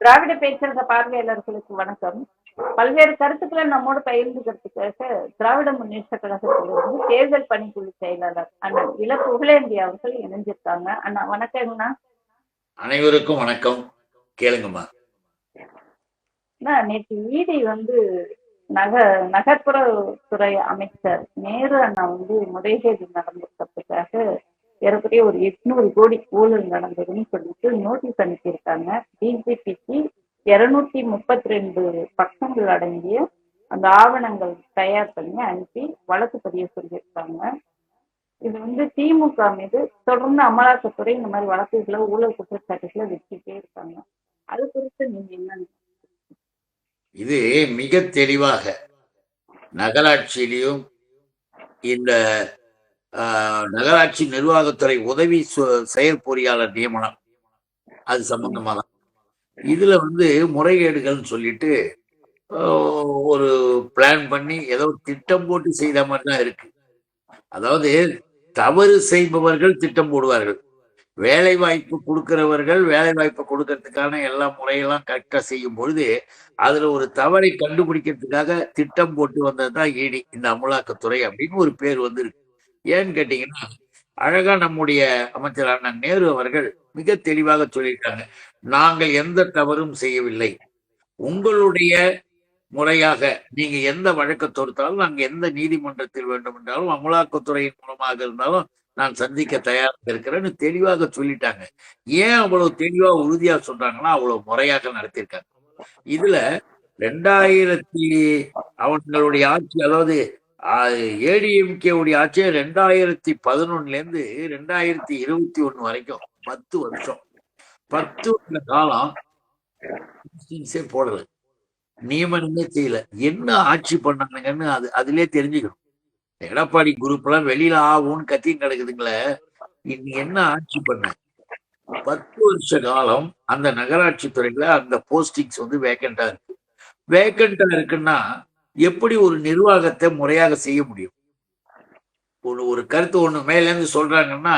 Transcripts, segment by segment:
திராவிட பேச்சரக பார்வையாளர்களுக்கு வணக்கம். பல்வேறு கருத்துக்களை நம்மோடு பகிர்ந்துக்கிறதுக்காக திராவிட முன்னேற்ற கழகத்திலிருந்து தேர்தல் பணிக்குழு செயலாளர் அண்ணன் இள புகழேந்தி அவர்கள் இணைஞ்சிருக்காங்க. அண்ணா வணக்கங்கண்ணா அனைவருக்கும் வணக்கம். கேளுங்கம்மா. அண்ணா, நேற்று ஈடி வந்து நக நகர்ப்புறத்துறை அமைச்சர் நேரு அண்ணா வந்து முறைகேடு நடந்திருக்கிறதுக்காக ஏறக்குறைய ஒரு எட்நூறு கோடி ஊழல் நடந்ததுன்னு சொல்லிட்டு நோட்டீஸ் அனுப்பியிருக்காங்க. டிஜிபிக்கு இருநூத்தி முப்பத்தி ரெண்டு பக்கங்கள் அடங்கிய அந்த ஆவணங்கள் தயார் பண்ணி அனுப்பி வழக்கு பதிய சொல்லியிருக்காங்க இது வந்து திமுக மீது தொடர்ந்து அமலாக்கத்துறை இந்த மாதிரி வழக்குகளை ஊழல் குற்றச்சாட்டுகளை வச்சுட்டே இருக்காங்க. அது குறித்து நீங்க என்ன இது மிக தெளிவாக நகராட்சியிலையும் இந்த நகராட்சி நிர்வாகத்துறை உதவி சு- செயல் பொறியாளர் நியமனம். அது சம்பந்தமா தான் இதுல வந்து முறைகேடுகள்னு சொல்லிட்டு ஒரு பிளான் பண்ணி ஏதோ திட்டம் போட்டு செய்த மாதிரி தான் இருக்கு. அதாவது தவறு செய்பவர்கள் திட்டம் போடுவார்கள். வேலை வாய்ப்பு கொடுக்கிறவர்கள் வேலை வாய்ப்பு கொடுக்கறதுக்கான எல்லா முறையெல்லாம் கரெக்டா செய்யும் பொழுது அதுல ஒரு தவறை கண்டுபிடிக்கிறதுக்காக திட்டம் போட்டு வந்தது தான் ஈடி இந்த அமலாக்கத்துறை அப்படின்னு ஒரு பேர் வந்திருக்கு. ஏன்னு கேட்டீங்கன்னா அழகா நம்முடைய அமைச்சரான நேரு அவர்கள் மிக தெளிவாக சொல்லியிருக்காங்க. நாங்கள் எந்த தவறும் செய்யவில்லை. உங்களுடைய முறையாக நீங்க எந்த வழக்கை தொடுத்தாலும் நாங்க எந்த நீதிமன்றத்தில் வேண்டும் என்றாலும் அமலாக்கத்துறையின் மூலமாக இருந்தாலும் நான் சந்திக்க தயாராக இருக்கிறேன்னு தெளிவாக சொல்லிட்டாங்க. ஏன் அவ்வளவு தெளிவா உறுதியா சொல்றாங்கன்னா அவ்வளவு முறையாக நடத்தியிருக்காங்க. இதுல ரெண்டாயிரத்தி அவங்களுடைய ஆட்சி அதாவது ஏடிஎம்கே உடைய ஆட்சியை ரெண்டாயிரத்தி பதினொன்னுல இருந்து ரெண்டாயிரத்தி இருபத்தி ஒன்று வரைக்கும் பத்து வருஷம். பத்து வருஷ காலம் முஸ்லிம்ஸே போடல. நியமனமே செய்யல. என்ன ஆட்சி பண்ணாங்கன்னு அது அதுலயே தெரிஞ்சுக்கணும். எடப்பாடி குரூப் எல்லாம் வெளியில ஆகும்னு கத்தியும் கிடக்குதுங்களே இன்னைக்கு என்ன ஆட்சி பண்ண? பத்து வருஷ காலம் அந்த நகராட்சி துறையில அந்த போஸ்டிங்ஸ் வந்து வேக்கண்டா இருக்கு. வேக்கண்டா இருக்குன்னா எப்படி ஒரு நிர்வாகத்தை முறையாக செய்ய முடியும்? ஒரு ஒரு கருத்து ஒண்ணு மேலேருந்து சொல்றாங்கன்னா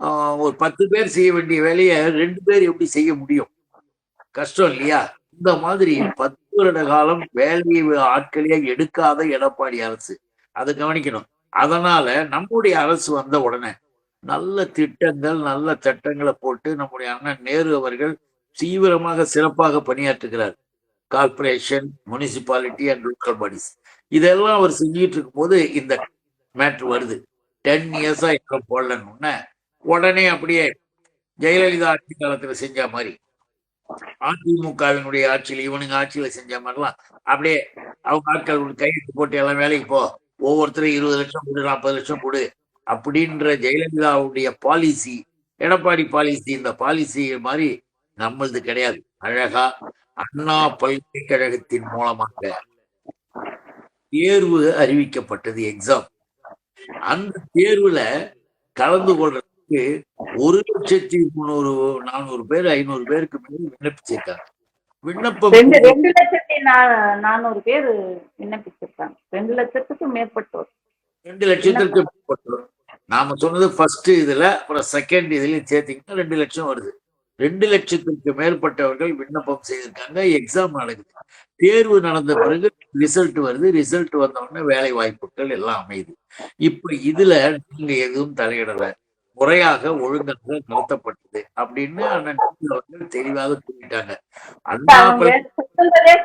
ஆஹ், ஒரு பத்து பேர் செய்ய வேண்டிய வேலையை ரெண்டு பேர் எப்படி செய்ய முடியும்? கஷ்டம் இல்லையா? இந்த மாதிரி பத்து வருட காலம் வேலையை ஆட்களையே எடுக்காத எடப்பாடி அரசு. அதை கவனிக்கணும். அதனால நம்முடைய அரசு வந்த உடனே நல்ல திட்டங்கள் நல்ல சட்டங்களை போட்டு நம்முடைய அண்ணன் நேரு அவர்கள் தீவிரமாக சிறப்பாக பணியாற்றுகிறார். Corporation municipality and local bodies இதெல்லாம் அவர் செஞ்சுட்டு இருக்கும்போது இந்த மேட்ரு வருது. டென் இயர்ஸா எங்க போடலன்னு உடனே அப்படியே ஜெயலலிதா ஆட்சி காலத்துல செஞ்ச மாதிரி அதிமுகவினுடைய ஆட்சியில் இவனுங்க ஆட்சியில செஞ்ச மாதிரிலாம் அப்படியே அவங்க ஆட்கள் கையெழுத்து போட்டு எல்லாம் வேலைக்கு போ ஒவ்வொருத்தரும் இருபது லட்சம் கொடு நாற்பது லட்சம் கொடு அப்படின்ற ஜெயலலிதாவுடைய பாலிசி எடப்பாடி பாலிசி இந்த பாலிசி மாதிரி நம்மளது கிடையாது. அழகா அண்ணா பல்கலைக்கழகத்தின் மூலமாக தேர்வு அறிவிக்கப்பட்டது எக்ஸாம் அந்த தேர்வுல கலந்து கொள்றதுக்கு ஒரு லட்சத்தி முந்நூறு நானூறு பேர் ஐநூறு பேருக்கு மேல் விண்ணப்பிச்சிருக்காங்க. விண்ணப்பம் ரெண்டு லட்சத்தி நானூறு பேர் விண்ணப்பிச்சிருக்காங்க. ரெண்டு லட்சத்துக்கு மேற்பட்டோர். ரெண்டு லட்சத்திற்கு மேற்பட்டோர். நாம சொன்னது ஃபர்ஸ்ட் இதுல அப்புறம் செகண்ட் இதுலயும் சேர்த்தீங்கன்னா ரெண்டு லட்சம் வருது. ரெண்டு லட்சத்திற்கு மேற்பட்டவர்கள் விண்ணப்பம் செய்திருக்காங்க எக்ஸாம் நடக்குது. தேர்வு நடந்த பிறகு ரிசல்ட் வருது. ரிசல்ட் வந்த உடனே வேலை வாய்ப்புகள் எல்லாம் அமையுது. இப்ப இதுல நீங்க எதுவும் தலையிடல. முறையாக ஒழுங்காக நடத்தப்பட்டது அப்படின்னு அண்ணன் அவர்கள் தெளிவாக சொல்லிட்டாங்க. அண்ணா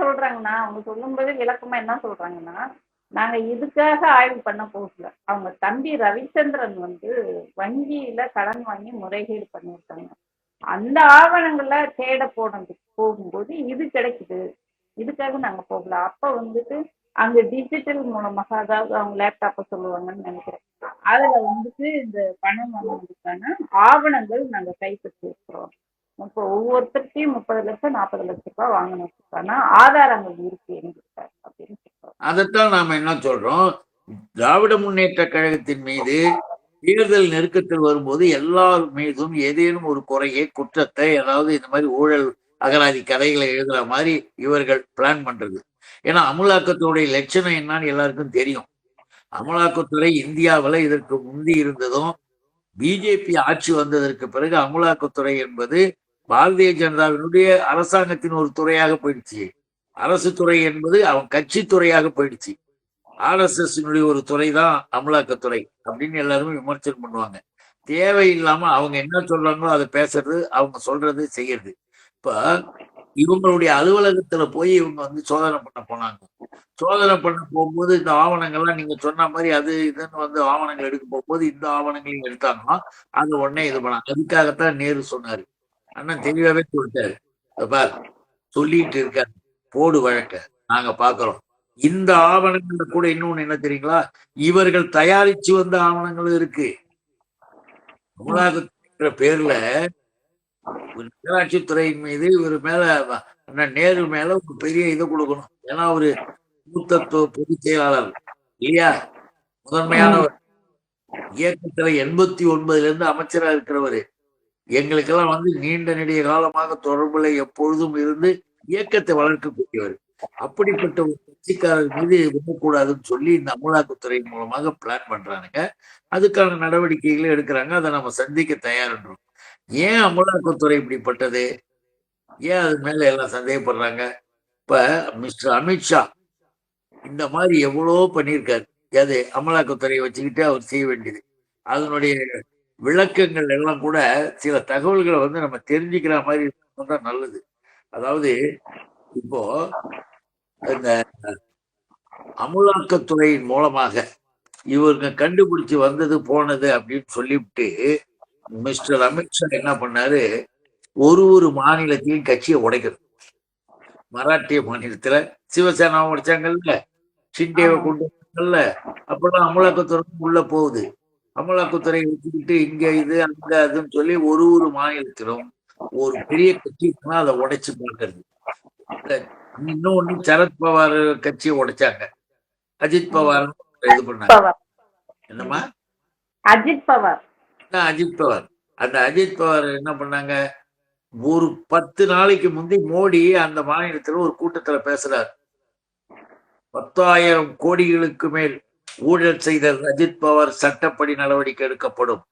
சொல்றாங்கன்னா அவங்க சொல்லும்போது விளக்கமா என்ன சொல்றாங்கன்னா நாங்க இதுக்காக ஆய்வு பண்ண போகல. அவங்க தம்பி ரவிச்சந்திரன் வந்து வங்கியில கடன் வாங்கி முறைகேடு பண்ணியிருக்காங்க. அந்த ஆவணங்களை தேட போனது போகும்போது இது கிடைக்குது. இதுக்காக நாங்க போகல. அப்ப வந்துட்டு அங்க டிஜிட்டல் மூலமாக அதாவது அவங்க லேப்டாப்ப சொல்லுவாங்கன்னு நினைக்கிறேன். அதுல வந்துட்டு இந்த பணம் வாங்கினதுக்கான ஆவணங்கள் நாங்க கைப்பற்றி இருக்கிறோம். இப்போ ஒவ்வொருத்தருக்கையும் முப்பது லட்சம் நாற்பது லட்சம் ரூபாய் வாங்கினதுக்கான ஆதாரங்கள் இருக்கு எங்கிட்ட அப்படின்னு சொல்றோம். அதைத்தான் நாம என்ன சொல்றோம்? திராவிட முன்னேற்ற கழகத்தின் மீது தேர்தல் நெருக்கத்தில் வரும்போது எல்லார் மீதும் ஏதேனும் ஒரு குறையை குற்றத்தை அதாவது இந்த மாதிரி ஊழல் அகராதி கதைகளை எழுதுற மாதிரி இவர்கள் பிளான் பண்றது. ஏன்னா அமலாக்கத்துடைய லட்சணம் என்னன்னு எல்லாருக்கும் தெரியும். அமலாக்கத்துறை இந்தியாவுல இதற்கு முந்தி இருந்ததும் பிஜேபி ஆட்சி வந்ததற்கு பிறகு அமலாக்கத்துறை என்பது பாரதிய ஜனதாவினுடைய அரசாங்கத்தின் ஒரு துறையாக போயிடுச்சு. அரசு துறை என்பது அவன் கட்சி துறையாக போயிடுச்சு. ஆர்எஸ்எஸ்னுடைய ஒரு துறை தான் அமலாக்கத்துறை அப்படின்னு எல்லாருமே விமர்சனம் பண்ணுவாங்க. தேவையில்லாம அவங்க என்ன சொல்றாங்களோ அதை பேசுறது அவங்க சொல்றது செய்யறது. இப்ப இவங்களுடைய அலுவலகத்துல போய் இவங்க வந்து சோதனை பண்ண போனாங்க. சோதனை பண்ண போகும்போது இந்த ஆவணங்கள்லாம் நீங்க சொன்ன மாதிரி அது இதுன்னு வந்து ஆவணங்கள் எடுக்க போகும்போது இந்த ஆவணங்களையும் எடுத்தாங்கன்னா அது உடனே இது பண்ணாங்க அதுக்காகத்தான் நேரு சொன்னாரு. அண்ணன் தெளிவாவே சொல்லிட்டாரு. பார் சொல்லிட்டு இருக்காரு. போடு வழக்க நாங்க பாக்குறோம். இந்த ஆவணங்கள்ல கூட இன்னொன்னு என்ன தெரியுங்களா? இவர்கள் தயாரிச்சு வந்த ஆவணங்களும் இருக்கு. அமலாக்கத்துற பேர்ல நகராட்சித்துறையின் மீது இவர் மேல நேரு மேல ஒரு பெரிய இதை கொடுக்கணும். ஏன்னா அவரு மூத்த பொதுச் செயலாளர் இல்லையா? முதன்மையானவர். இயக்கத்துல எண்பத்தி ஒன்பதுல இருந்து அமைச்சரா இருக்கிறவரு. எங்களுக்கெல்லாம் வந்து நீண்ட நெடிய காலமாக தொடர்புல எப்பொழுதும் இருந்து இயக்கத்தை வளர்க்கக்கூடியவர். அப்படிப்பட்ட ஒரு கட்சிக்காரர் மீது விடக்கூடாதுன்னு சொல்லி இந்த அமலாக்கத்துறை மூலமாக பிளான் பண்றானுங்க. அதுக்கான நடவடிக்கைகளை எடுக்கிறாங்க. அதை நம்ம சந்திக்க தயார்ன்றோம். ஏன் அமலாக்கத்துறை இப்படிப்பட்டது ஏன் அது மேல எல்லாம் சந்தேகப்படுறாங்க? இப்ப மிஸ்டர் அமித்ஷா இந்த மாதிரி எவ்வளோ பண்ணியிருக்காரு. அது அமலாக்கத்துறையை வச்சுக்கிட்டு அவர் செய்ய வேண்டியது. அதனுடைய விளக்கங்கள் எல்லாம் கூட சில தகவல்களை வந்து நம்ம தெரிஞ்சுக்கிற மாதிரி தான் நல்லது. அதாவது இப்போ இந்த அமலாக்கத்துறையின் மூலமாக இவங்க கண்டுபிடிச்சு வந்தது போனது அப்படின்னு சொல்லிவிட்டு மிஸ்டர் அமித்ஷா என்ன பண்ணாரு? ஒரு ஒரு மாநிலத்தையும் கட்சியை உடைக்கிறது மராட்டிய மாநிலத்துல சிவசேனா உடைச்சாங்கல்ல ஷிண்டேவை கொண்டு வந்தாங்கல்ல அப்பெல்லாம் அமலாக்கத்துறை உள்ள போகுது. அமலாக்கத்துறை வச்சுக்கிட்டு இங்க இது அங்க அதுன்னு சொல்லி ஒரு ஒரு மாநிலத்திலும் ஒரு பெரிய கட்சி அதை உடைச்சு பார்க்கறது. இன்னொன்னு சரத் பவார் கட்சியை உடைச்சாங்க. அஜித் பவார் இது பண்ணாங்க. பவார். என்னம்மா? அஜித் பவார். அஜித் பவார். அந்த அஜித் பவார் என்ன பண்ணாங்க? ஒரு பத்து நாளைக்கு முந்தி மோடி அந்த மாநிலத்துல ஒரு கூட்டத்துல பேசுறார். பத்தாயிரம் கோடிகளுக்கு மேல் ஊழல் செய்த அஜித் பவார் சட்டப்படி நடவடிக்கை எடுக்கப்படும்.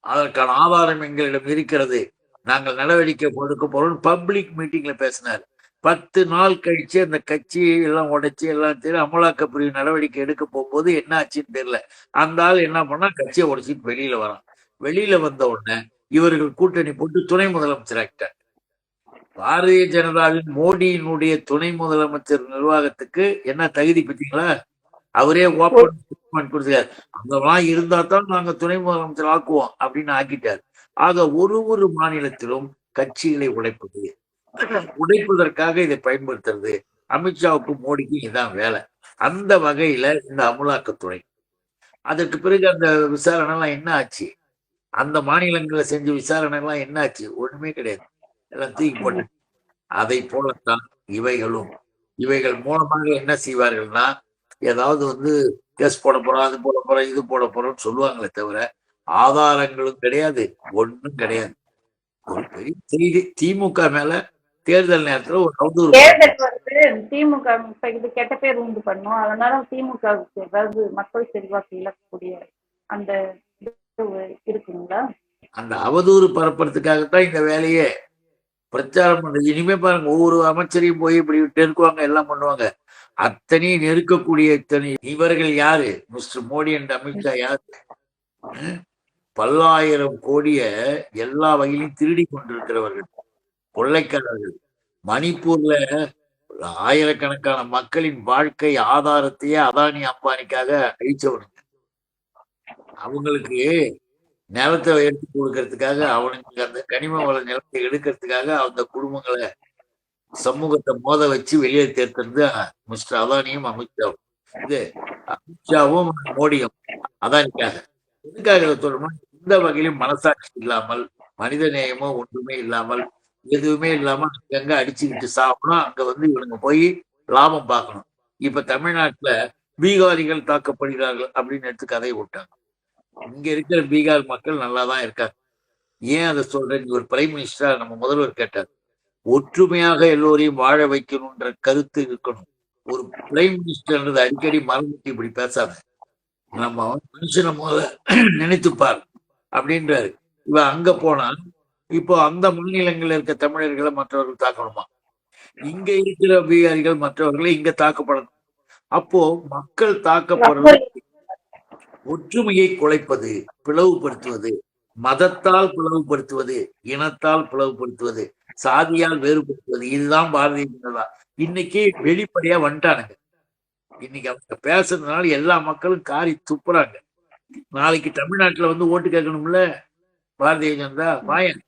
அதற்கான ஆதாரம் எங்களிடம் இருக்கிறது. நாங்கள் நடவடிக்கை எடுக்க போறோம் பப்ளிக் மீட்டிங்ல பேசினார். பத்து நாள் கழிச்சு அந்த கட்சி எல்லாம் உடைச்சு எல்லாம் தெரியும் அமலாக்க பிரிவு நடவடிக்கை எடுக்க போகும்போது என்ன ஆச்சுன்னு தெரியல. அந்த ஆள் என்ன பண்ணா கட்சியை உடைச்சிட்டு வெளியில வரான். வெளியில வந்த உடனே இவர்கள் கூட்டணி போட்டு துணை முதலமைச்சர் ஆகிட்டார் பாரதிய ஜனதாவின் மோடியினுடைய துணை முதலமைச்சர் நிர்வாகத்துக்கு என்ன தகுதி பத்தீங்களா அவரே ஓப்பன் ஸ்டேட்மெண்ட் அங்கெல்லாம் இருந்தா தான் நாங்க துணை முதலமைச்சர் ஆக்குவோம் அப்படின்னு ஆக்கிட்டார். ஆக ஒரு ஒரு மாநிலத்திலும் கட்சிகளை உழைப்பது உடைப்பதற்காக இதை பயன்படுத்துறது. அமித்ஷாவுக்கும் மோடிக்கும் இதான் வேலை. அந்த வகையில இந்த அமலாக்கத்துறை அதற்கு பிறகு அந்த விசாரணை எல்லாம் என்ன ஆச்சு? அந்த மாநிலங்களில் செஞ்ச விசாரணை எல்லாம் என்ன ஆச்சு? ஒண்ணுமே கிடையாது. எல்லாம் தூக்கி போட்டு. அதை போலத்தான் இவைகளும். இவைகள் மூலமாக என்ன செய்வார்கள்னா ஏதாவது வந்து கேஸ் போட போறோம் அது போட போறோம் இது போட போறோம்னு சொல்லுவாங்களே தவிர ஆதாரங்களும் கிடையாது. ஒண்ணும் கிடையாது. ஒரு பெரிய செய்தி. திமுக மேல தேர்தல் நேரத்துல ஒரு அவதூறு தேர்தல் வந்து திமுக இப்ப இது கெட்ட பேர் உண்டு பண்ணும். அதனால திமுகவுக்கு ஏதாவது மக்கள் செல்வாக்கு இழக்கக்கூடிய அந்த இருக்குங்களா? அந்த அவதூறு பரப்புறதுக்காகத்தான் இந்த வேலையே. பிரச்சாரம் பண்றது இனிமே பாருங்க ஒவ்வொரு அமைச்சரையும் போய் இப்படி நெருக்குவாங்க எல்லாம் பண்ணுவாங்க. அத்தனையும் நெருக்கக்கூடிய இத்தனை இவர்கள் யாரு? மிஸ்டர் மோடி அண்ட் அமித்ஷா யாரு? பல்லாயிரம் கோடிய எல்லா வகையிலும் திருடி கொண்டிருக்கிறவர்கள். கொள்ளைக்காரர்கள் மணிப்பூர்ல ஆயிரக்கணக்கான மக்களின் வாழ்க்கை ஆதாரத்தையே அதானி அம்பானிக்காக அழிச்சவனுங்க அவங்களுக்கு நிலத்தை எடுத்து கொடுக்கறதுக்காக அவனுக்கு அந்த கனிம வள நிலத்தை எடுக்கிறதுக்காக அந்த குடும்பங்களை சமூகத்தை மோத வச்சு வெளியே தேர்த்தது மிஸ்டர் அதானியும் அமித்ஷாவும். இது அமித்ஷாவும் மோடியும் அதானிக்காக. எதுக்காக இதை எந்த வகையிலும் மனசாட்சி இல்லாமல் மனித நேயமோ ஒன்றுமே இல்லாமல் எதுவுமே இல்லாம அங்கங்க அடிச்சுக்கிட்டு சாப்பிடணும். அங்க வந்து இவனுங்க போய் லாபம் பார்க்கணும். இப்ப தமிழ்நாட்டுல பீகாரிகள் தாக்கப்படுகிறார்கள் அப்படின்னு எடுத்து கதையை விட்டாங்க இங்க இருக்கிற பீகார் மக்கள் நல்லா தான் இருக்காங்க. ஏன் அதை சொல்றேன் ஒரு பிரைம் மினிஸ்டரா நம்ம முதல்வர் கேட்டார். ஒற்றுமையாக எல்லோரையும் வாழ வைக்கணும்ன்ற கருத்து இருக்கணும். ஒரு பிரைம் மினிஸ்டர்ன்றது அடிக்கடி மறந்துட்டு இப்படி பேசாம நம்ம மனுஷனை முதல்ல நினைத்துப்பார் அப்படின்றாரு. இவ அங்க போனா இப்போ அந்த மாநிலங்களில் இருக்க தமிழர்களை மற்றவர்கள் தாக்கணுமா? இங்க இருக்கிற அதிகாரிகள் மற்றவர்களை இங்க தாக்கப்படணும். அப்போ மக்கள் தாக்கப்படுறது ஒற்றுமையை குலைப்பது பிளவுபடுத்துவது மதத்தால் பிளவுபடுத்துவது இனத்தால் பிளவுபடுத்துவது சாதியால் வேறுபடுத்துவது இதுதான் பாரதிய ஜனதா. இன்னைக்கு வெளிப்படையா வந்துட்டானுங்க. இன்னைக்கு அவங்க பேசுறதுனால எல்லா மக்களும் காரி துப்புறாங்க. நாளைக்கு தமிழ்நாட்டுல வந்து ஓட்டு கேட்கணும்ல? பாரதிய ஜனதா தமிழ்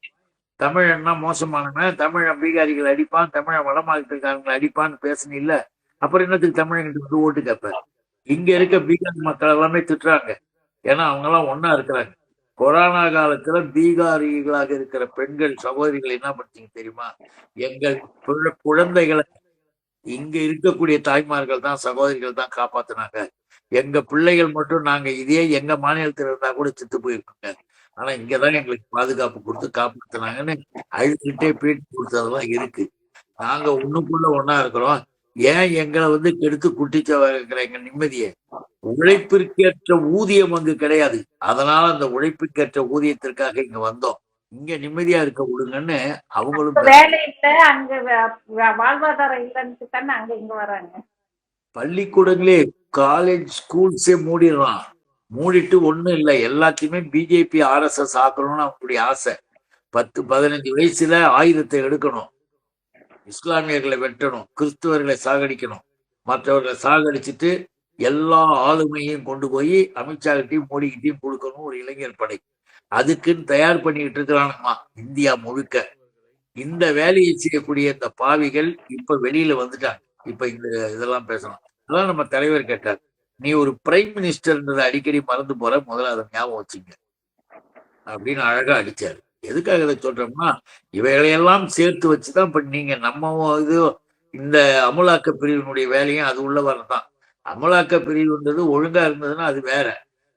தமிழன்னா மோசமானவன் தமிழன் பீகாரிகள் அடிப்பான் தமிழ வடமாநிலத்துக்காரங்களை அடிப்பான்னு பேசணும் இல்ல. அப்புறம் என்னத்துக்கு தமிழங்கிட்ட வந்து ஓட்டு கேட்ப இங்க இருக்க பீகார் மக்கள் எல்லாமே திட்டுறாங்க. ஏன்னா அவங்க எல்லாம் ஒன்னா இருக்கிறாங்க. கொரோனா காலத்துல பீகாரிகளாக இருக்கிற பெண்கள் சகோதரிகள் என்ன பண்ணீங்க தெரியுமா? எங்கள் குழந்தைகளை. இங்க இருக்கக்கூடிய தாய்மார்கள் தான் சகோதரிகள் தான் காப்பாத்துனாங்க. எங்க பிள்ளைகள் மட்டும் நாங்க இதே எங்க மாநிலத்தில் இருந்தா கூட சித்து போயிருக்கோங்க. ஆனா இங்கதான் எங்களுக்கு பாதுகாப்பு கொடுத்து காப்பாத்துனாங்கன்னு அழுதுகிட்டே பேட்டி கொடுத்ததெல்லாம் இருக்கு. நாங்க ஒண்ணுக்குள்ள ஒண்ணா இருக்கிறோம். ஏன் எங்களை வந்து கெடுத்து குட்டிச்ச இருக்கிற எங்க நிம்மதியை? உழைப்பிற்கேற்ற ஊதியம் அங்கு கிடையாது. அதனால அந்த உழைப்புக்கேற்ற ஊதியத்திற்காக இங்க வந்தோம். இங்க நிம்மதியா இருக்க விடுங்கன்னு அவங்களும். வேலை இல்ல அங்க வாழ்வாதாரம் இல்லைன்னு தானே அங்க இங்க வராங்க. பள்ளிக்கூடங்களே காலேஜ் ஸ்கூல்ஸே மூடிடலாம். மூடிட்டு ஒண்ணும் இல்லை. எல்லாத்தையுமே பிஜேபி ஆர்எஸ்எஸ் ஆக்கணும்னு அவங்களுடைய ஆசை. பத்து பதினஞ்சு வயசுல ஆயுதத்தை எடுக்கணும். இஸ்லாமியர்களை வெட்டணும். கிறிஸ்துவர்களை சாகடிக்கணும். மற்றவர்களை சாகடிச்சிட்டு எல்லா ஆளுமையும் கொண்டு போய் அமித்ஷாகிட்டையும் மோடிக்கிட்டையும் கொடுக்கணும் ஒரு இளைஞர் படை. அதுக்குன்னு தயார் பண்ணிக்கிட்டு இருக்கிறானுமா இந்தியா முழுக்க. இந்த வேலையை செய்யக்கூடிய இந்த பாவிகள் இப்ப வெளியில வந்துட்டாங்க. இப்ப இந்த இதெல்லாம் பேசணும். அதெல்லாம் நம்ம தலைவர் கேட்டார். நீ ஒரு பிரைம் மினிஸ்டர்ன்றதை அடிக்கடி மறந்து போற. முதல்ல அதை ஞாபகம் வச்சுங்க. அப்படின்னு அழகா அடிச்சாரு. எதுக்காக இதை சொல்றோம்னா இவைகளையெல்லாம் சேர்த்து வச்சுதான் இப்ப நீங்க நம்ம இது இந்த அமலாக்க பிரிவினுடைய வேலையும் அது உள்ள வரதான் அமலாக்க பிரிவுன்றது ஒழுங்கா இருந்ததுன்னா அது வேற.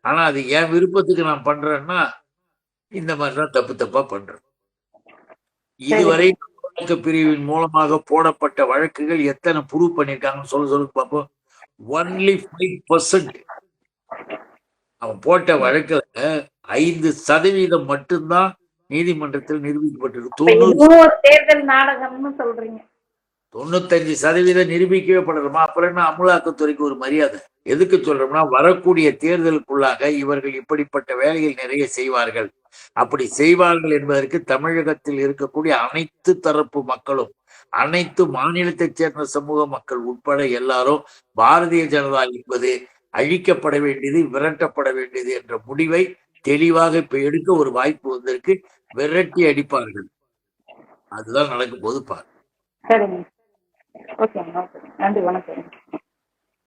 ஆனா அது என் விருப்பத்துக்கு நான் பண்றேன்னா இந்த மாதிரிதான் தப்பு தப்பா பண்றேன். இதுவரை அமலாக்க பிரிவின் மூலமாக போடப்பட்ட வழக்குகள் எத்தனை ப்ரூவ் பண்ணிருக்காங்கன்னு சொல்ல சொல்லுங்க பார்ப்போம் ஒன்லி ஃபைவ் பர்சன்ட் அவன் போட்ட வழக்குல ஐந்து சதவீதம் மட்டும்தான் நீதிமன்றத்தில் நிரூபிக்கப்பட்டிருக்கு. தேர்தல் நாடகம்னு சொல்றீங்க. தொண்ணூத்தஞ்சு சதவீதம் நிரூபிக்கவே படணுமா அப்புறம் என்ன அமலாக்கத்துறைக்கு ஒரு மரியாதை? எதுக்கு சொல்றோம்னா வரக்கூடிய தேர்தலுக்குள்ளாக இவர்கள் இப்படிப்பட்ட வேலைகள் நிறைய செய்வார்கள். அப்படி செய்வார்கள் என்பதற்கு தமிழகத்தில் இருக்கக்கூடிய அனைத்து தரப்பு மக்களும் அனைத்து மாநிலத்தைச் சேர்ந்த சமூக மக்கள் உட்பட எல்லாரும் பாரதிய ஜனதா என்பது அழிக்கப்பட வேண்டியது விரட்டப்பட வேண்டியது என்ற முடிவை தெளிவாக இப்ப எடுக்க ஒரு வாய்ப்பு வந்திருக்கு. விரட்டி அடிப்பார்கள். அதுதான் நடக்கும் போது பாரு. நன்றி. வணக்கம்.